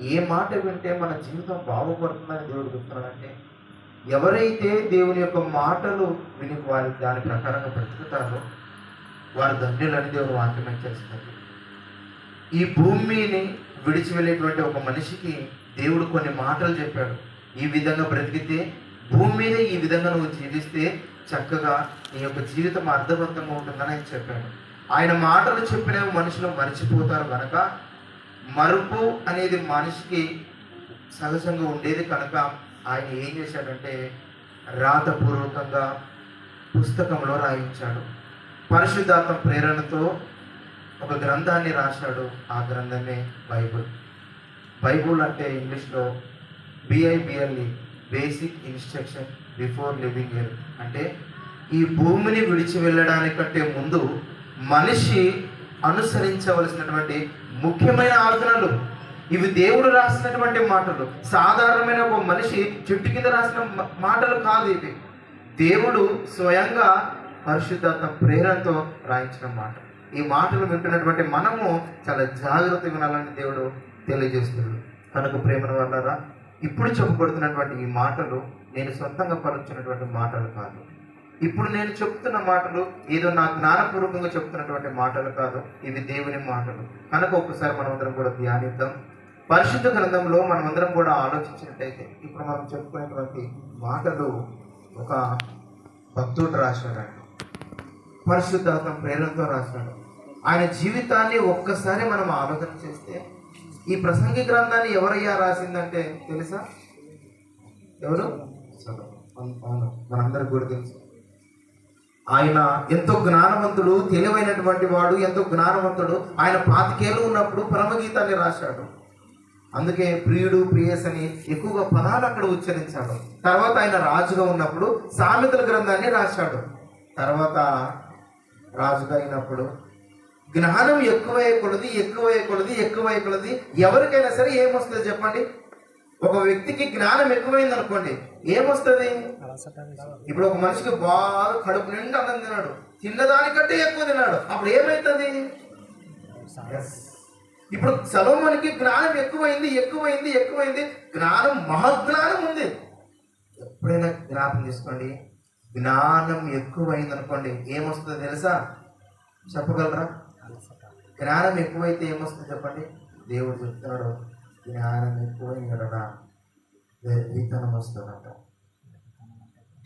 ఏ మాట వింటే మన జీవితం బాగుపడుతుందని దేవుడు చెప్తున్నాడంటే ఎవరైతే దేవుని యొక్క మాటలు విని వారి దాని ప్రకారంగా బ్రతుకుతారో వారు ధన్యులని దేవుడు వాక్యం చేస్తారు ఈ భూమిని విడిచి వెళ్ళేటువంటి ఒక మనిషికి దేవుడు కొన్ని మాటలు చెప్పాడు. ఈ విధంగా బ్రతికితే భూమి మీద ఈ విధంగా నువ్వు జీవిస్తే చక్కగా నీ యొక్క జీవితం అర్థవంతంగా ఉంటుందని ఆయన చెప్పాడు. ఆయన మాటలు చెప్పినవి మనుషులు మర్చిపోతారు కనుక మరుపు అనేది మనిషికి సహజంగా ఉండేది కనుక ఆయన ఏం చేశాడంటే రాతపూర్వకంగా పుస్తకంలో రాయించాడు. పరిశుద్ధాత్మ ప్రేరణతో ఒక గ్రంథాన్ని రాశాడు. ఆ గ్రంథమే బైబుల్. బైబుల్ అంటే ఇంగ్లీష్లో B I B L E basic instruction before living L అంటే ఈ భూమిని విడిచి వెళ్ళడానికంటే ముందు మనిషి అనుసరించవలసినటువంటి ముఖ్యమైన ఆజ్ఞలు ఇవి దేవుడు రాసినటువంటి మాటలు. సాధారణమైన ఒక మనిషి చెట్టు కింద రాసిన మాటలు కాదు ఇవి. దేవుడు స్వయంగా పరిశుద్ధాత్మ ప్రేరణతో రాయించిన మాట. ఈ మాటలు వింటున్నటువంటి మనము చాలా జాగ్రత్తగా వినాలని దేవుడు తెలియజేస్తున్నాడు. కనుక ప్రేమను వల్లరా ఇప్పుడు చెప్పబడుతున్నటువంటి ఈ మాటలు నేను సొంతంగా పరుచున్నటువంటి మాటలు కాదు. ఇప్పుడు నేను చెప్తున్న మాటలు ఏదో నా జ్ఞానపూర్వకంగా చెప్తున్నటువంటి మాటలు కాదు. ఇవి దేవుని మాటలు. కనుక ఒకసారి మనమందరం కూడా ధ్యానిద్దాం. పరిశుద్ధ గ్రంథంలో మనమందరం కూడా ఆలోచించినట్టయితే ఇప్పుడు మనం చెప్పుకునేటువంటి మాటలు ఒక భక్తుడు రాశాడు. పరిశుద్ధాత్మ ప్రేరణతో రాశాడు. ఆయన జీవితాన్ని ఒక్కసారి మనం ఆలోచన చేస్తే ఈ ప్రసంగి గ్రంథాన్ని ఎవరయ్యా రాసిందంటే తెలుసా? ఎవరు? సొలొమోన్. మనందరికి కూడా తెలుసు. ఆయన ఎంతో జ్ఞానవంతుడు తెలివైనటువంటి వాడు ఎంతో జ్ఞానవంతుడు. ఆయన పాతికేళ్ళు ఉన్నప్పుడు పరమగీతాన్ని రాశాడు. అందుకే ప్రియుడు ప్రియస్ అని ఎక్కువగా పదాలు అక్కడ ఉచ్చరించాడు. తర్వాత ఆయన రాజుగా ఉన్నప్పుడు సామెతల గ్రంథాన్ని రాశాడు. తర్వాత రాజుగా అయినప్పుడు జ్ఞానం ఎక్కువయ్యకూడదు ఎక్కువయ్యకూడదు కొలది ఎవరికైనా సరే ఏమొస్తుంది చెప్పండి? ఒక వ్యక్తికి జ్ఞానం ఎక్కువైంది అనుకోండి ఏమొస్తుంది? ఇప్పుడు ఒక మనిషికి బాగా కడుపు నిండా అన్నం తిన్నాడు తిన్నదానికంటే ఎక్కువ తిన్నాడు అప్పుడు ఏమవుతుంది ఇప్పుడు సలోమనికి జ్ఞానం ఎక్కువైంది ఎక్కువైంది ఎక్కువైంది జ్ఞానం మహజ్ఞానం ఉంది. ఎప్పుడైనా జ్ఞాపం చేసుకోండి జ్ఞానం ఎక్కువైంది అనుకోండి ఏమొస్తుందో తెలుసా? చెప్పగలరా? జ్ఞానం ఎక్కువైతే ఏమొస్తుంది చెప్పండి? దేవుడు చెప్తున్నాడు జ్ఞానం ఎక్కువైనడా వెర్రితనం వస్తుందంట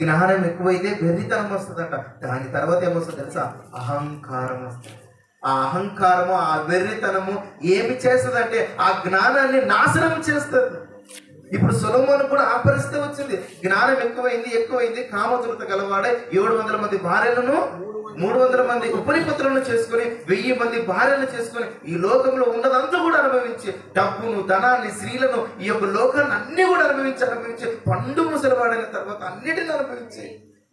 జ్ఞానం ఎక్కువైతే వెర్రితనం వస్తుందంట దాని తర్వాత ఏమొస్తుంది తెలుసా? అహంకారం వస్తుంది ఆ అహంకారము ఆ వెర్రితనము ఏమి చేస్తుందంటే ఆ జ్ఞానాన్ని నాశనం చేస్తుంది. ఇప్పుడు సులభమును కూడా ఆ పరిస్థితి వచ్చింది. జ్ఞానం ఎక్కువైంది ఎక్కువైంది కామతులత గలవాడే ఏడు వందల మంది భార్యలను మూడు వందల మంది ఉపనిపత్రులను చేసుకొని వెయ్యి మంది భార్యలు చేసుకొని ఈ లోకంలో ఉన్నదంతా కూడా అనుభవించి డబ్బును ధనాన్ని స్త్రీలను ఈ యొక్క లోకాన్ని అన్ని కూడా అనుభవించి అనుభవించి పండు ముసలివాడైన తర్వాత అన్నిటిని అనుభవించి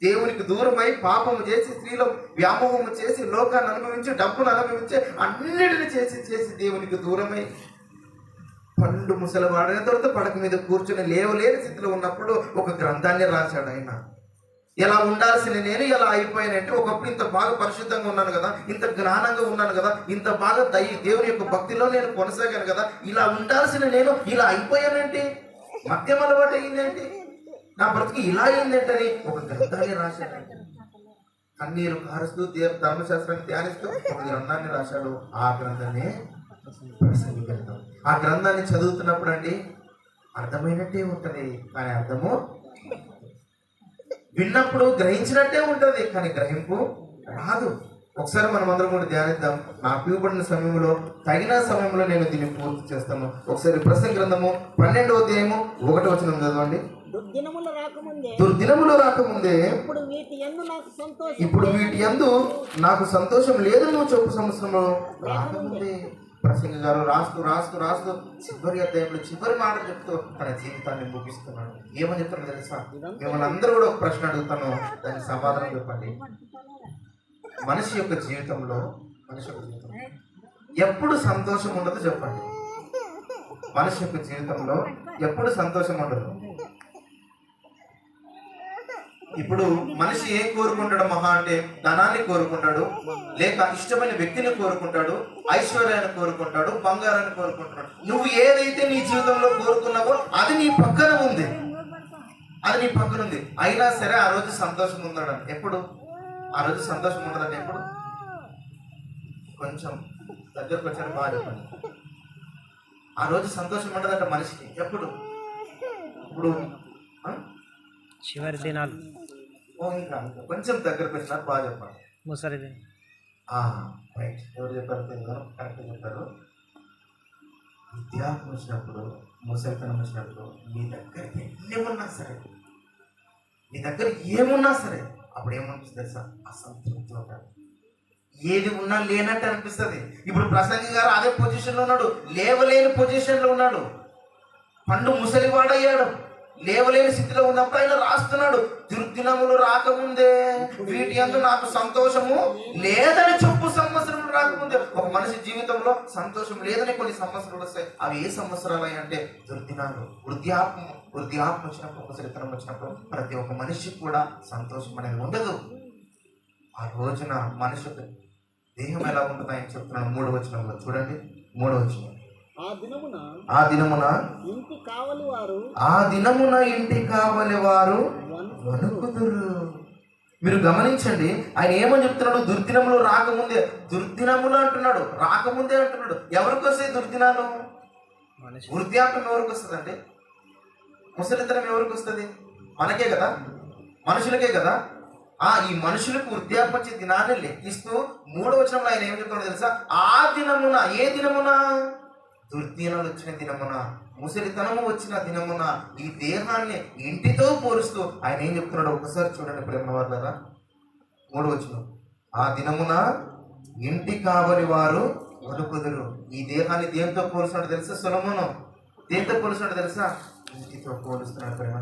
దేవునికి దూరమై పాపము చేసి స్త్రీలో వ్యామోహము చేసి లోకాన్ని అనుభవించి డబ్బును అనుభవించి అన్నిటిని చేసి చేసి దేవునికి దూరమై పండు ముసలివాడైన తర్వాత పడక మీద కూర్చుని లేవలేని స్థితిలో ఉన్నప్పుడు ఒక గ్రంథాన్ని రాశాడు ఆయన. ఎలా ఉండాల్సిన నేను ఎలా అయిపోయానంటే ఒకప్పుడు ఇంత బాగా పరిశుద్ధంగా ఉన్నాను కదా ఇంత జ్ఞానంగా ఉన్నాను కదా ఇంత బాగా దై దేవుని యొక్క భక్తిలో నేను కొనసాగాను కదా ఇలా ఉండాల్సిన నేను ఇలా అయిపోయానంటే మద్యం అలవాటు అయిందేంటి నా బ్రతికి ఇలా అయిందేంటని ఒక గ్రంథాన్ని రాశాను కన్నీరు కారుస్తూ దేవ ధర్మశాస్త్రాన్ని ధ్యానిస్తూ ఒక గ్రంథాన్ని రాశాడు. ఆ గ్రంథాన్ని ఆ గ్రంథాన్ని చదువుతున్నప్పుడు అండి అర్థమైనట్టే ఉంటుంది. కానీ అర్థము విన్నప్పుడు గ్రహించినట్టే ఉంటది కానీ గ్రహింపు రాదు. ఒకసారి మనం అందరం కూడా ధ్యానిద్దాం. నాకు ఇవ్వబడిన సమయంలో తగిన సమయంలో నేను దీన్ని పూర్తి చేస్తాను. ఒకసారి ప్రసంగ గ్రంథము పన్నెండవ అధ్యాయము ఒకటో వచనం చదవండి. దుర్దినములు రాకముందే దుర్దినములు రాకముందే ఇప్పుడు వీటి ఎందు నాకు సంతోషం ఇప్పుడు వీటి యందు నాకు సంతోషం లేదు నువ్వు చెప్పు సంవత్సరంలో రాకముందే. ప్రసంగ గారు రాస్తూ రాస్తూ రాస్తూ చివరి అధ్యాయంలో చివరి మాట చెప్తూ తన జీవితాన్ని ముగిస్తున్నాడు. ఏమని చెప్తాను తెలుసా? మిమ్మల్ని అందరూ కూడా ఒక ప్రశ్న అడుగుతాను. దానికి సమాధానం చెప్పండి. మనిషి యొక్క జీవితంలో మనిషి యొక్క జీవితం ఎప్పుడు సంతోషం ఉండదు చెప్పండి. మనిషి యొక్క జీవితంలో ఎప్పుడు సంతోషం ఉండదు? ఇప్పుడు మనిషి ఏం కోరుకుంటాడు? మహా అంటే ధనాన్ని కోరుకుంటాడు లేక ఇష్టమైన వ్యక్తిని కోరుకుంటాడు ఐశ్వర్యాన్ని కోరుకుంటాడు బంగారాన్ని కోరుకుంటాడు నువ్వు ఏదైతే నీ జీవితంలో కోరుకున్నావో అది నీ పక్కన ఉంది. అది నీ పక్కన ఉంది. అయినా సరే ఆ రోజు సంతోషం ఉందడం ఎప్పుడు? ఆ రోజు సంతోషం ఉండదండి ఎప్పుడు? కొంచెం దగ్గరకు వచ్చారు బాగా చెప్పండి. ఆ రోజు సంతోషం ఉండదంట మనిషికి. ఎప్పుడు? ఇప్పుడు చివరి దినాలు. కొంచెం దగ్గరకు వచ్చినారు బాగా చెప్పండి. ఆ, రైట్. ఎవరు చెప్పారు తెలియదు. కరెక్ట్ చెప్పారు. విద్యార్థి వచ్చినప్పుడు ముసలితనం వచ్చినప్పుడు మీ దగ్గర ఎన్ని ఉన్నా సరే మీ దగ్గర ఏమున్నా సరే అప్పుడు ఏమనిపిస్తుంది తెలుసా? అసంతృప్తి ఉంటాడు ఏది ఉన్నా లేనట్టు అనిపిస్తుంది. ఇప్పుడు ప్రసంగి గారు అదే పొజిషన్లో ఉన్నాడు. లేవలేని పొజిషన్లో ఉన్నాడు. పండు ముసలివాడయ్యాడు. లేవలేని స్థితిలో ఉన్నప్పుడు ఆయన రాస్తున్నాడు. దుర్దినములు రాకముందే. వీటి అందు నాకు సంతోషము లేదని చెప్పు సంవత్సరములు రాకముందే. ఒక మనిషి జీవితంలో సంతోషం లేదని కొన్ని సంవత్సరాలు వస్తాయి. అవి ఏ సంవత్సరాలు అంటే దుర్దినాలు. వృద్ధాత్మ వృద్ధాత్మ వచ్చినప్పుడు ముసలితనం వచ్చినప్పుడు ప్రతి ఒక్క మనిషికి కూడా సంతోషం అనేది ఉండదు. ఆ రోజున మనిషికి దేహం ఎలా ఉంటుంది ఆయన చెప్తున్నాను మూడవచనంలో చూడండి. మూడో వచనం. ఆ దినమున ఆ దినమున ఇంటి కావలి వారు ఆ దినమున ఇంటి కావలి వారు వణుకుదురు. మీరు గమనించండి ఆయన ఏమని చెప్తున్నాడు దుర్దినములు రాకముందే దుర్దినములు అంటున్నాడు రాకముందే అంటున్నాడు. ఎవరికి వస్తాయి దుర్దినాలు? మనిషి. వృద్ధాప్యం ఎవరికి వస్తుందండి? ముసలితనం ఎవరికి వస్తుంది? మనకే కదా? మనుషులకే కదా? ఆ ఈ మనుషులకు వృద్ధాప్యం వచ్చే దినాన్ని లెక్కిస్తూ మూడో వచనంలో ఆయన ఏం చెప్తున్నాడో తెలుసా? ఆ దినమున ఏ దినమున? దుర్దినాలు వచ్చిన దినమున ముసలితనము వచ్చిన దినమున ఈ దేహాన్ని ఇంటితో పోలుస్తూ ఆయన ఏం చెప్తున్నాడు ఒకసారి చూడండి ప్రేమ వాళ్ళరా మూడో ఆ దినమున ఇంటి కావలి వారు వణుకుదురు. ఈ దేహాన్ని దేంతో పోలుస్తున్నాడు తెలుసా సులమును? దేంతో పోలుస్తున్నాడు తెలుసా? ఇంటితో పోలుస్తున్నాడు ప్రేమ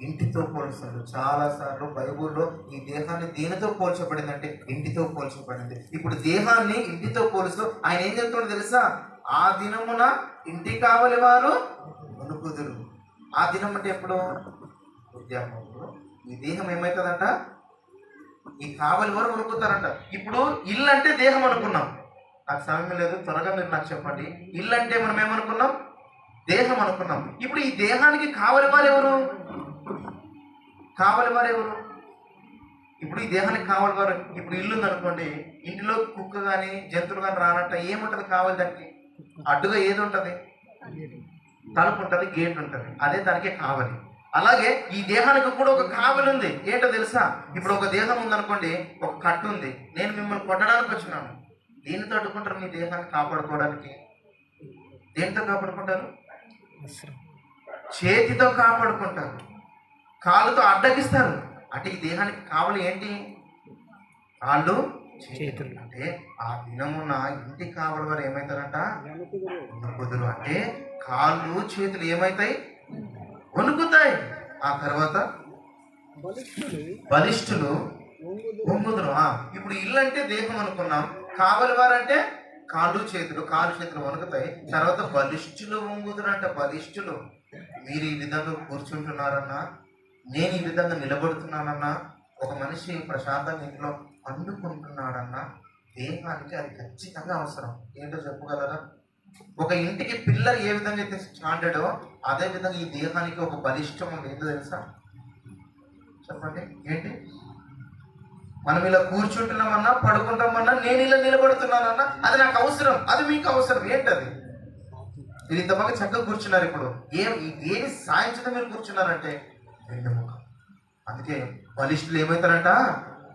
ఇంటితో పోలుస్తున్నాడు చాలా సార్లు బైబుల్లో ఈ దేహాన్ని దేనితో పోల్చబడిందంటే ఇంటితో పోల్చబడింది. ఇప్పుడు దేహాన్ని ఇంటితో పోలుస్తూ ఆయన ఏం చెప్తున్నాడు తెలుసా? ఆ దినమున ఇంటి కావలి వారు వణుకుదురు ఆ దినం అంటే ఎప్పుడు? వృద్ధాపంలో ఈ దేహం ఏమవుతుందంట ఈ కావలి వారు వణుకుతారంట ఇప్పుడు ఇల్లు అంటే దేహం అనుకున్నాం. నాకు సమయం లేదు త్వరగా మీరు నాకు చెప్పండి. ఇల్లు అంటే మనం ఏమనుకున్నాం? దేహం అనుకున్నాం. ఇప్పుడు ఈ దేహానికి కావలి వారు ఎవరు? కావలి వారు ఎవరు? ఇప్పుడు ఈ దేహానికి కావాలి వారు ఇప్పుడు ఇల్లు ఉందనుకోండి ఇంటిలో కుక్క కానీ జంతువులు కానీ రానట్ట ఏముంటుంది కావాలి దానికి? అడ్డుగా ఏది ఉంటది? తలుపు ఉంటుంది గేట్ ఉంటుంది అదే దానికే కావాలి. అలాగే ఈ దేహానికి కూడా ఒక కావలి ఉంది ఏంటో తెలుసా? ఇప్పుడు ఒక దేహం ఉందనుకోండి ఒక కట్టు ఉంది నేను మిమ్మల్ని కొట్టడానికి వచ్చినాను. దేనితో అడ్డుకుంటారు మీ దేహాన్ని కాపాడుకోవడానికి? దేనితో కాపాడుకుంటారు? చేతితో కాపాడుకుంటారు. కాళ్ళతో అడ్డగిస్తారు. అంటే ఈ దేహానికి కావాలి ఏంటి? కాళ్ళు చేతులు. అంటే ఆ దినమున ఇంటి కావలి వారు ఏమవుతారంట వణుకుదురు అంటే కాళ్ళు చేతులు ఏమవుతాయి వణుకుతాయి. ఆ తర్వాత బలిష్ఠులు వంగుదురు. ఇప్పుడు ఇల్లు అంటే దేహం అనుకున్నాం. కావలి వారంటే కాళ్ళు చేతులు కాళ్ళు చేతులు వణుకుతాయి. తర్వాత బలిష్ఠులు వంగుదురు అంటే బలిష్ఠులు. మీరు ఈ విధంగా కూర్చుంటున్నారన్నా నేను ఈ విధంగా నిలబడుతున్నానన్నా ఒక మనిషి ప్రశాంతంగా ఇంట్లో పండుకుంటున్నాడన్నా దేహానికి అది ఖచ్చితంగా అవసరం. ఏంటో చెప్పగలరా? ఒక ఇంటికి పిల్లర్ ఏ విధంగా అయితే స్టాండర్డో అదే విధంగా ఈ దేహానికి ఒక బలిష్టం ఉంది. ఏంటో తెలుసా? చెప్పండి. ఏంటి? మనం ఇలా కూర్చుంటున్నామన్నా పడుకుంటామన్నా నేను ఇలా నిలబడుతున్నానన్నా అది నాకు అవసరం. అది మీకు అవసరం. ఏంటది? మీరు ఇంత బాగా చక్కగా కూర్చున్నారు ఇప్పుడు. ఏం ఈ దేని సాయించడం మీరు కూర్చున్నారంటే వెన్నెముక అందుకే బలిష్ఠులు ఏమవుతారంట?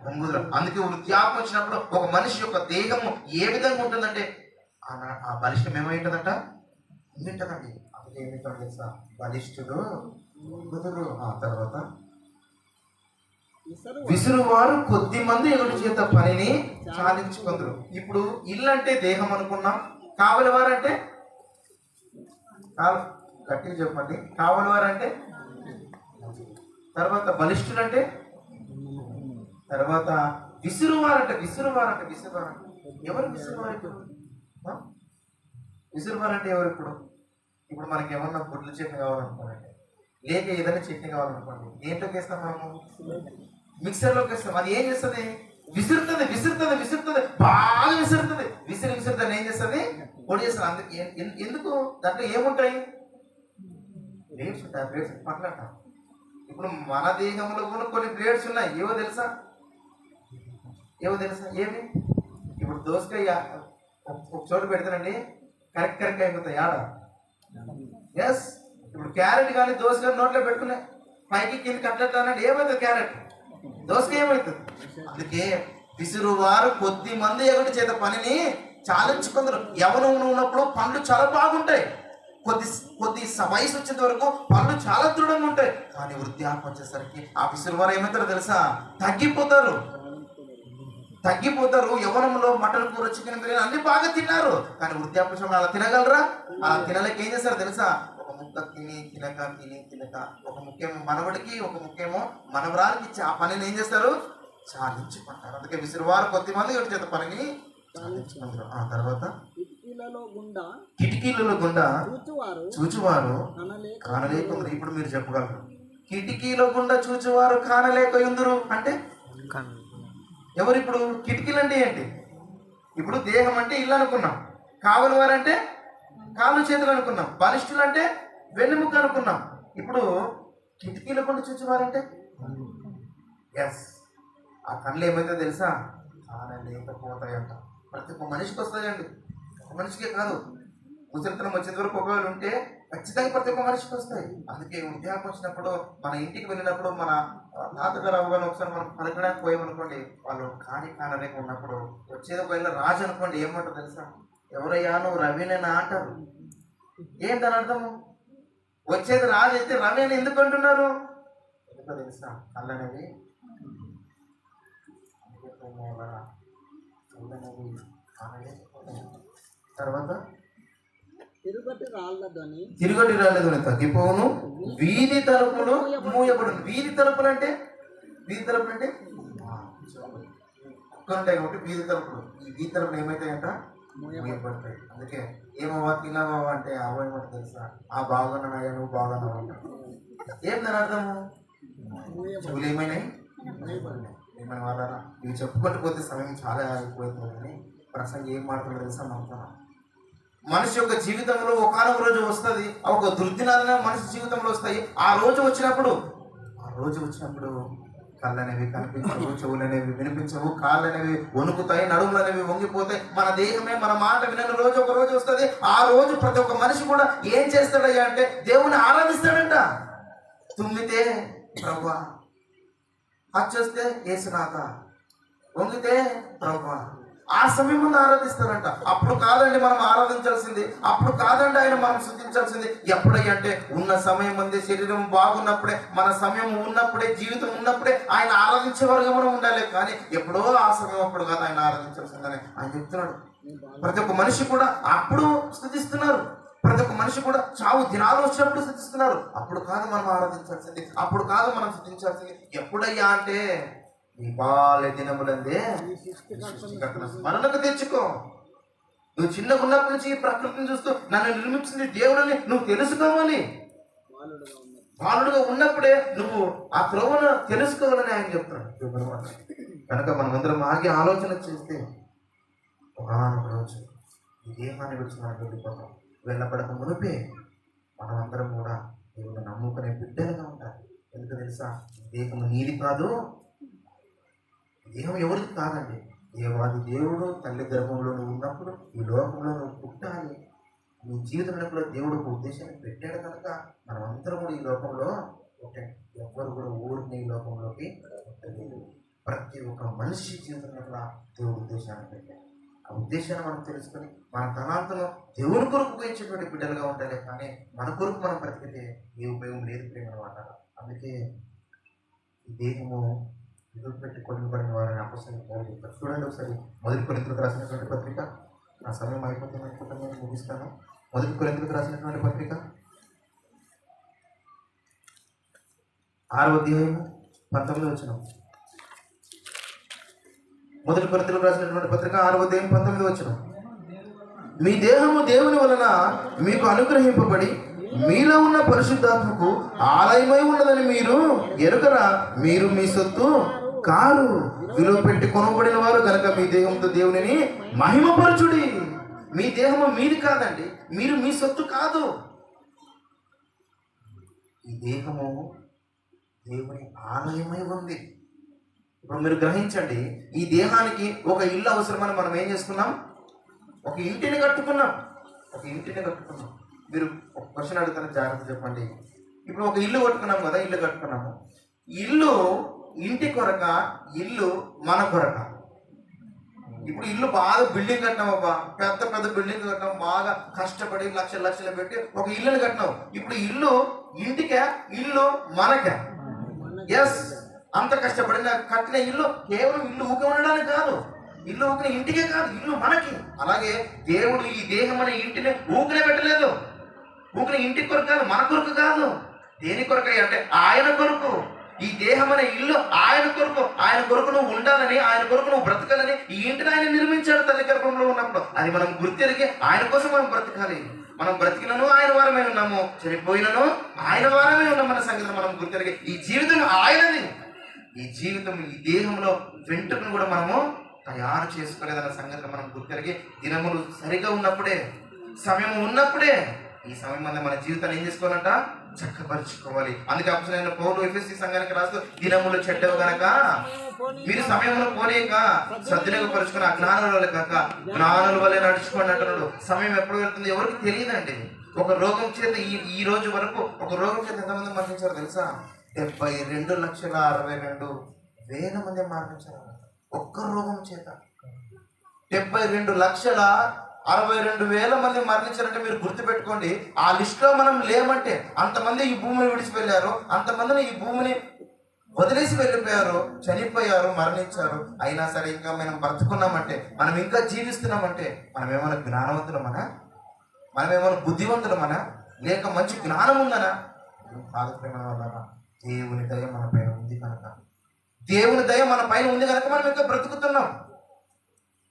వంగుదురు అందుకే వృద్ధాపం వచ్చినప్పుడు ఒక మనిషి యొక్క దేహము ఏ విధంగా ఉంటుందంటే ఆ బలిష్టం ఏమైంటుందంట ఏమింటదండి? అందుకే ఏమిటో తెలుసా? బలిష్ఠులు వంగుదురు ఆ తర్వాత విసురువారు. కొద్ది మంది ఎగుడు చేత పనిని సాధించుకుందరు. ఇప్పుడు ఇల్లు అంటే దేహం అనుకున్నాం కావలి వారంటే? గట్టిగా చెప్పండి. కావలి వారంటే? తర్వాత బలిష్ఠులు అంటే? తర్వాత విసురువారట విసురువారట విసురువారట. ఎవరు విసురువారు విసురువారంటే ఎవరు ఇప్పుడు? ఇప్పుడు మనకి ఏమన్నా గుడ్లు చట్నీ కావాలనుకోండి లేక ఏదైనా చట్నీ కావాలనుకోండి దేంట్లోకి వేస్తాం మనము? మిక్సర్లోకి వేస్తాం. అది ఏం చేస్తుంది? విసురుతుంది విసురుతుంది విసురుతుంది. బాగా విసురుతుంది. విసిరి విసురుతుంది ఏం చేస్తుంది? పొడి చేస్తుంది. అందుకే ఎందుకు? దాంట్లో ఏముంటాయి? బ్లేడ్స్ ఉంటాయి బ్లేడ్స్ పట్లంటాం ఇప్పుడు మన దేహంలో కూడా కొన్ని బ్లేడ్స్ ఉన్నాయి. ఏవో తెలుసా? ఏమో తెలుసా? ఏమి? ఇప్పుడు దోసకాయ ఒక చోటు చోట పెడతానండి కరెక్ట్ కరెక్ట్ అయిపోతాయి. ఆడ ఎస్ ఇప్పుడు క్యారెట్ కానీ దోసకాయ నోట్లో పెట్టుకునే పైకి కింద కట్టట్లా అన్నాడు. ఏమవుతుంది క్యారెట్? దోసకాయ ఏమవుతుంది అందుకే విసురువారు కొద్ది మంది ఎగుటి చేత పనిని చాలించుకుందరు. ఎవరు ఉన్నప్పుడు పండ్లు చాలా బాగుంటాయి. కొద్ది కొద్ది వయసు వచ్చేంత వరకు పనులు చాలా దృఢంగా ఉంటాయి. కానీ వృద్ధాపం వచ్చేసరికి ఆ విసురువారు ఏమవుతారో తెలుసా? తగ్గిపోతారు. తగ్గిపోతారు. యవనంలో మటన్ కూర చికెన్ బిర్యానీ అన్ని బాగా తిన్నారు. కానీ వృద్ధాపం అలా తినగలరా? అలా తినలేక ఏం చేస్తారు తెలుసా? ఒక ముక్క తిని తినక తిని తినక. ఒక ముఖ్యమో మనవడికి ఒక ముఖ్యమో మనవరాలకి ఇచ్చి ఆ పనిని ఏం చేస్తారు? చాలించుకుంటారు. అందుకే విసిరివారు కొద్ది మంది ఒకటి చేత పనిని చాలించుకుంటారు. ఆ తర్వాత కిటికీలలో గుండా కిటికీలలో గుండా కూర్చువారు చూచువారు కనలేక కానలేకుందరు. ఇప్పుడు మీరు చెప్పగలరు. కిటికీలో గుండా చూచువారు కానలేక ఉందరు అంటే ఎవరు ఇప్పుడు కిటికీలు అంటే ఏంటి? ఇప్పుడు దేహం అంటే ఇల్లు అనుకున్నాం. కావలి వారంటే కాళ్ళు చేతులు అనుకున్నాం. బలిష్ఠులు అంటే వెన్నెముక అనుకున్నాం. ఇప్పుడు కిటికీల కొండ చూసేవారంటే? ఎస్ ఆ కళ్ళు ఏమైతే తెలుసా? చాలా ప్రతి ఒక్క మనిషికి వస్తాయండి. ఒక మనిషికే కాదు. ముసలితనం వచ్చేంత వరకు ఒకవేళ ఉంటే ఖచ్చితంగా ప్రతి ఒక్క మనిషికి వస్తాయి. అందుకే వృద్ధాపం వచ్చినప్పుడు మన ఇంటికి వెళ్ళినప్పుడు మన ఆ, తాతగారు అవ్వగానే ఒకసారి మనం పలకడానికి పోయామనుకోండి వాళ్ళు కాని కానలేక ఉన్నప్పుడు వచ్చేది ఒకవేళ రాజు అనుకోండి ఏమంటారు తెలుసా? ఎవరయ్యా నువ్వు రవినేనా అంటారు. ఏం దాని అర్థము వచ్చేది రాజు అయితే రవి అని ఎందుకు అంటున్నారు? ఎందుకో తెలుసా? కళ్ళు అందుకే తర్వాత? తిరుగటి రాళ్ళదని ధ్వని తగ్గిపోవును. వీధి తలుపులు మూయబడు వీధి తలుపులు అంటే వీధి తలుపులు అంటే కుక్కలు ఉంటాయి కాబట్టి వీధి తలుపులు. ఈ వీధి తలుపులు ఏమైతాయంట? మూయబడతాయి. అందుకే ఏమవ్వా తిన్నావా అంటే అవ్వ తెలుసా? ఆ బాగున్నాయా నువ్వు బాగున్నావు ఏం దాని అర్థము చెవులు ఏమైనాయి? ఏమైనా వాళ్ళరా ఇవి చెప్పుకుంటూ పోతే సమయం చాలా ఆగిపోతుంది కానీ ప్రసంగం ఏం మాట్లాడదు తెలుసా? నమ్ముతున్నాం మనిషి యొక్క జీవితంలో ఒకనొక రోజు వస్తుంది ఒక దుర్దినాలనే మనిషి జీవితంలో వస్తాయి. ఆ రోజు వచ్చినప్పుడు ఆ రోజు వచ్చినప్పుడు కళ్ళు అనేవి కనిపించవు చెవులు అనేవి వినిపించవు కాళ్ళు అనేవి వణుకుతాయి నడుములు అనేవి వంగిపోతాయి. మన దేహమే మన మాట వినని రోజు ఒక రోజు వస్తుంది. ఆ రోజు ప్రతి ఒక్క మనిషి కూడా ఏం చేస్తాడయ్యా అంటే దేవుని ఆరాధిస్తాడంట. తుమ్మితే ప్రభా హచ్చొస్తే ఏసునాథ వంగితే ప్రభా ఆ సమయం ఆరాధిస్తారంట. అప్పుడు కాదండి మనం ఆరాధించాల్సింది. అప్పుడు కాదండి ఆయన మనం శుద్ధించాల్సింది ఎప్పుడయ్య అంటే ఉన్న సమయం అందే శరీరం బాగున్నప్పుడే మన సమయం ఉన్నప్పుడే జీవితం ఉన్నప్పుడే ఆయన ఆరాధించే వరకు మనం ఉండాలి. కానీ ఎప్పుడో ఆ సమయం అప్పుడు కాదు ఆయన ఆరాధించాల్సిందని ఆయన చెప్తున్నాడు. ప్రతి ఒక్క మనిషి కూడా అప్పుడు స్థుతిస్తున్నారు. ప్రతి ఒక్క మనిషి కూడా చావు దినాలు వచ్చినప్పుడు స్థుతిస్తున్నారు. అప్పుడు కాదు మనం ఆరాధించాల్సింది. అప్పుడు కాదు మనం స్థుతించాల్సింది. ఎప్పుడయ్యా అంటే బాల్య దినములందే స్మరణకు తెచ్చుకో. నువ్వు చిన్నగా ఉన్నప్పటి నుంచి ఈ ప్రకృతిని చూస్తూ నన్ను నిర్మించింది దేవుడని నువ్వు తెలుసుకోవాలి. బాలుడుగా ఉన్నప్పుడే నువ్వు ఆ త్రోవను తెలుసుకోవాలని ఆయన చెప్తున్నాడు. మాట. కనుక మనమందరం ఆగి ఆలోచన చేస్తే ఒకనొక రోజు ఈ దేహాన్ని మనం వెళ్ళిపోతాం. వెళ్ళబడక మునిపే మనమందరం కూడా దేవుని నమ్ముకునే బిడ్డలుగా ఉండాలి. ఎందుకు తెలుసా? ఈ దేహం నీది కాదు ఈ దేహం కాదండి. దేవాది దేవుడు తల్లి గర్భంలో నువ్వు ఉన్నప్పుడు ఈ లోకంలో నువ్వు పుట్టాలి. నీ జీవితంలో కూడా దేవుడు ఒక ఉద్దేశాన్ని పెట్టాడు కనుక మనం అందరం కూడా ఈ లోకంలో పుట్టాం ఎవరు కూడా ఊరిని ఈ లోకంలోకి పుట్టలేదు. ప్రతి ఒక్క మనిషి జీవితంలో కూడా దేవుడు ఉద్దేశాన్ని పెట్టాడు. ఆ ఉద్దేశాన్ని మనం తెలుసుకొని మన తలాంతలో దేవుని కొరకు ఉపయోగించేటువంటి బిడ్డలుగా ఉండాలి కానీ మన కొరకు మనం బ్రతికితే ఏ ఉపయోగం లేదు ప్రేమ అనమాట అందుకే ఈ దేహము ఎదురు పెట్టి కొనుగోబడిన వారిని అపసరి చూడండి ఒకసారి మొదటి కొరింతలకు రాసినటువంటి పత్రిక. నా సమయం అయిపోతుంది అనుకుంటా నేను ముగిస్తాను. మొదటి కొరింతలకు రాసినటువంటి పత్రిక. ఆరో అధ్యాయము పంతొమ్మిది వచ్చిన మొదటి కొరింతలకు రాసినటువంటి పత్రిక ఆరో అధ్యాయం పంతొమ్మిది వచ్చిన మీ దేహము దేవుని వలన మీకు అనుగ్రహింపబడి మీలో ఉన్న పరిశుద్ధాత్మకు ఆలయమై ఉన్నదని మీరు ఎరుకరా మీరు మీ సొత్తు కారు విలువ పెట్టి కొనబడిన వారు కనుక మీ దేహంతో దేవునిని మహిమపరచుడి. మీ దేహము మీది కాదండి మీరు మీ సొత్తు కాదు. ఈ దేహము దేవుని ఆలయమై ఉంది. ఇప్పుడు మీరు గ్రహించండి ఈ దేహానికి ఒక ఇల్లు అవసరమని మనం ఏం చేసుకున్నాం? ఒక ఇంటిని కట్టుకున్నాం. ఒక ఇంటిని కట్టుకున్నాం. మీరు ఒక క్వశ్చన్ అడుగుతాను జాగ్రత్త చెప్పండి. ఇప్పుడు ఒక ఇల్లు కట్టుకున్నాం కదా ఇల్లు కట్టుకున్నాము. ఇల్లు ఇంటి కొరక ఇల్లు మన కొరక. ఇప్పుడు ఇల్లు బాగా బిల్డింగ్ కట్టినావు అబ్బా పెద్ద పెద్ద బిల్డింగ్ కట్టినాం బాగా కష్టపడి లక్షల లక్షలు పెట్టి ఒక ఇల్లుని కట్టినావు. ఇప్పుడు ఇల్లు ఇంటికే ఇల్లు మనకే? ఎస్ అంత కష్టపడిన కట్టిన ఇల్లు కేవలం ఇల్లు ఊకే ఉండడానికి కాదు. ఇల్లు ఊకిన ఇంటికే కాదు ఇల్లు మనకి. అలాగే దేవుడు ఈ దేహం అనే ఇంటిని ఊకినే పెట్టలేదు. ఊకిన ఇంటి కొరకు కాదు మన కొరకు కాదు. దేని కొరకు అంటే ఆయన కొరకు. ఈ దేహం అనే ఇల్లు ఆయన కొరకు ఆయన కొరకు నువ్వు ఉండాలని ఆయన కొరకు నువ్వు బ్రతకాలని ఈ ఇంటిని ఆయన నిర్మించాడు తల్లి గర్భంలో ఉన్నప్పుడు. అది మనం గుర్తెరిగి ఆయన కోసం మనం బ్రతకాలి. మనం బ్రతికినను ఆయన వారమే ఉన్నాము చనిపోయినను ఆయన వారమే ఉన్నాం మన సంగతి మనం గుర్తెరిగి ఈ జీవితం ఆయనది. ఈ జీవితం ఈ దేహంలో వెంట్రుకను కూడా మనము తయారు చేసుకోలేదన్న సంగతి మనం గుర్తెరిగి దినములు సరిగా ఉన్నప్పుడే సమయం ఉన్నప్పుడే ఈ సమయం మన జీవితాన్ని ఏం చేసుకోవాలంట? చక్కపరుచుకోవాలి. అందుకే అప్పుడు పౌరు ఎఫ్ఎస్సి సంఘానికి రాస్తూ దినములు చెడ్డవు గనక మీరు సమయంలో పోలేక సద్వినియోగపరుచుకుని అజ్ఞానుల వల్ల కాక జ్ఞానుల వల్లే నడుచుకోండి అంటున్నాడు. సమయం ఎప్పుడు వెళ్తుంది ఎవరికి తెలియదండి. ఒక రోగం చేత ఈ ఈ రోజు వరకు ఒక రోగం చేత ఎంతమంది మరణించారు తెలుసా? డెబ్బై రెండు లక్షల అరవై రెండు వేల మంది మరణించారు ఒక్క రోగం చేత. డెబ్బై రెండు లక్షల అరవై రెండు వేల మంది మరణించారంటే మీరు గుర్తుపెట్టుకోండి. ఆ లిస్ట్లో మనం లేమంటే అంతమంది ఈ భూమిని విడిచి వెళ్ళారు అంతమందిని ఈ భూమిని వదిలేసి వెళ్ళిపోయారు చనిపోయారు మరణించారు. అయినా సరే ఇంకా మనం బ్రతుకున్నామంటే మనం ఇంకా జీవిస్తున్నామంటే మనం ఏమైనా జ్ఞానవంతులమనా? మనం ఏమైనా బుద్ధివంతులమనా? లేక మంచి జ్ఞానం ఉందనా? కాదు ప్రేమ వల్ల దేవుని దయ మన పైన ఉంది కనుక. దేవుని దయ మన పైన ఉంది కనుక మనం ఇంకా బ్రతుకుతున్నాం.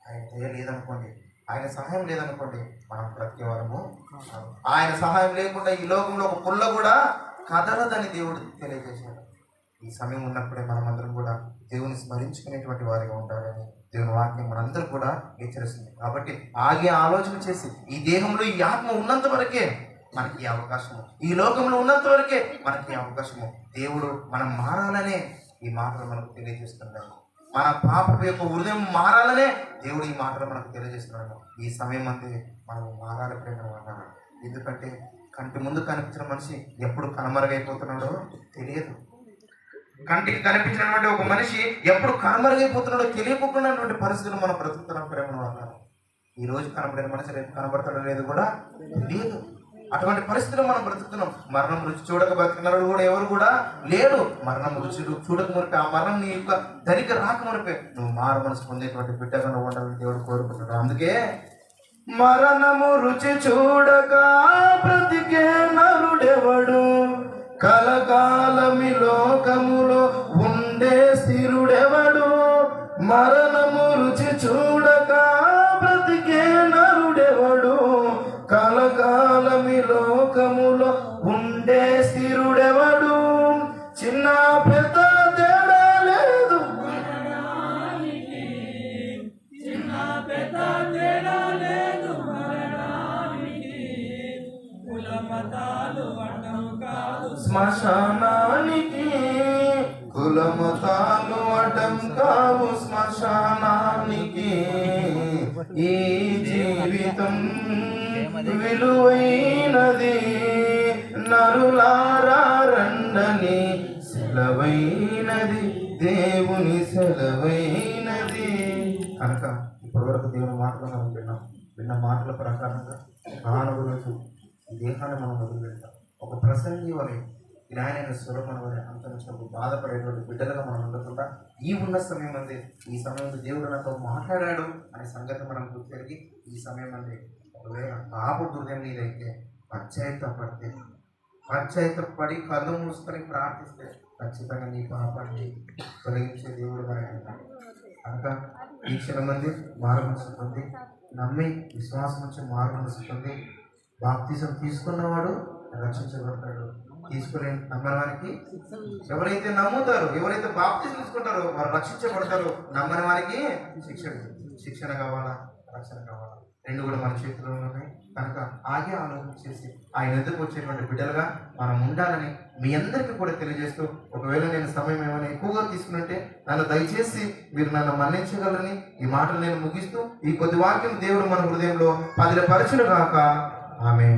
ఆయన దయ లేదనుకోండి ఆయన సహాయం లేదనుకోండి మనం బ్రతికే వారము. కాదు. ఆయన సహాయం లేకుండా ఈ లోకంలో ఒక పుల్ల కూడా కదలదని దేవుడు తెలియజేశాడు. ఈ సమయం ఉన్నప్పుడే మనం అందరం కూడా దేవుని స్మరించుకునేటువంటి వారిగా ఉండాలని దేవుని వాక్యం మనందరూ కూడా హెచ్చరిస్తుంది. కాబట్టి ఆగే ఆలోచన చేసి ఈ దేహంలో ఈ ఆత్మ ఉన్నంత వరకే మనకి ఈ అవకాశము. ఈ లోకంలో ఉన్నంత వరకే మనకి ఈ అవకాశము. దేవుడు మనం మారాలనే ఈ మాటలు మనకు తెలియజేస్తున్నాడు. మన పాప యొక్క హృదయం మారాలనే దేవుడు ఈ మాటలు మనకు తెలియజేస్తున్నాడు. ఈ సమయం అంతే మనం మారాలి ప్రేమ అన్నారు ఎందుకంటే కంటి ముందు కనిపించిన మనిషి ఎప్పుడు కనుమరుగైపోతున్నాడో తెలియదు. కంటికి కనిపించినటువంటి ఒక మనిషి ఎప్పుడు కనుమరుగైపోతున్నాడో తెలియకపోతున్నటువంటి పరిస్థితులు మనం బ్రతుకుతున్నాం ప్రేమ అన్నారు ఈ రోజు కనబడిన మనిషి రేపు కనబడతాడో లేదు కూడా తెలియదు. అటువంటి పరిస్థితులు మనం బ్రతుకుతున్నాం. మరణం రుచి చూడక బ్రతుకున్నారు కూడా ఎవరు కూడా లేడు. మరణం రుచి చూడక మునిపే ఆ మరణం నీ యొక్క ధనికి రాక మునిపే నువ్వు మారు మనసు పొందేటువంటి బిడ్డగా ఉండాలని దేవుడు కోరుకుంటున్నాడు. అందుకే మరణము రుచి చూడక బ్రతికే నరుడెవడు? కలకాలమి లోకములో ఉండే స్థిరుడెవడు? మరణము రుచి చూడక శ్మశానానికి. కులమతాలు అడ్డం కావు శ్మశానానికి. ఈ జీవితం విలువైనది. నరులారండని సెలవైనది. దేవుని సెలవైనది. కనుక ఇప్పటివరకు దేవుని మాటలు మనం విన్నాం. విన్న మాటల ప్రకారంగా నాలుగు రోజు దేహాన్ని మనం వదిలిపెడతాం. ఒక ప్రసంగి వలె జ్ఞానైన స్వరం వలె అంతరించినప్పుడు బాధపడేటువంటి బిడ్డలుగా మనం ఉండకుండా ఈ ఉన్న సమయం అందే ఈ సమయంలో దేవుడు నాతో మాట్లాడాడు అనే సంగతి మనం గుర్తెరిగి ఈ సమయం అందే. ఒకవేళ పాప హృదయం నీదైతే పశ్చాత్తాపడితే పశ్చాత్తాపడి కళ్ళు మూసుకొని ప్రార్థిస్తే ఖచ్చితంగా నీ పాపాన్ని తొలగించే దేవుడు మనకి కనుక ఈ క్షణం మంది మారు మనసు నమ్మి విశ్వాసం నుంచి మారు మనసు బాప్తిజం తీసుకున్నవాడు రక్షించబడతాడు. తీసుకుని నమ్మని. ఎవరైతే నమ్ముతారో ఎవరైతే బాప్తిజం తీసుకుంటారో వారు రక్షించబడతారో నమ్మని వారికి శిక్షణ శిక్షణ కావాలా? రక్షణ కావాలా? రెండు కూడా మన చేతిలో ఉన్నాయి. కనుక ఆగే ఆలోచన చేసి ఆయన ఎదురుకు వచ్చేటువంటి బిడ్డలుగా మనం ఉండాలని మీ అందరికీ కూడా తెలియజేస్తూ ఒకవేళ నేను సమయం ఏమైనా ఎక్కువగా తీసుకున్నట్టే నన్ను దయచేసి మీరు నన్ను మన్నించగలరని ఈ మాటలు నేను ముగిస్తూ ఈ కొద్ది వాక్యం దేవుడు మన హృదయంలో పదిల పరచును కాక ఆమె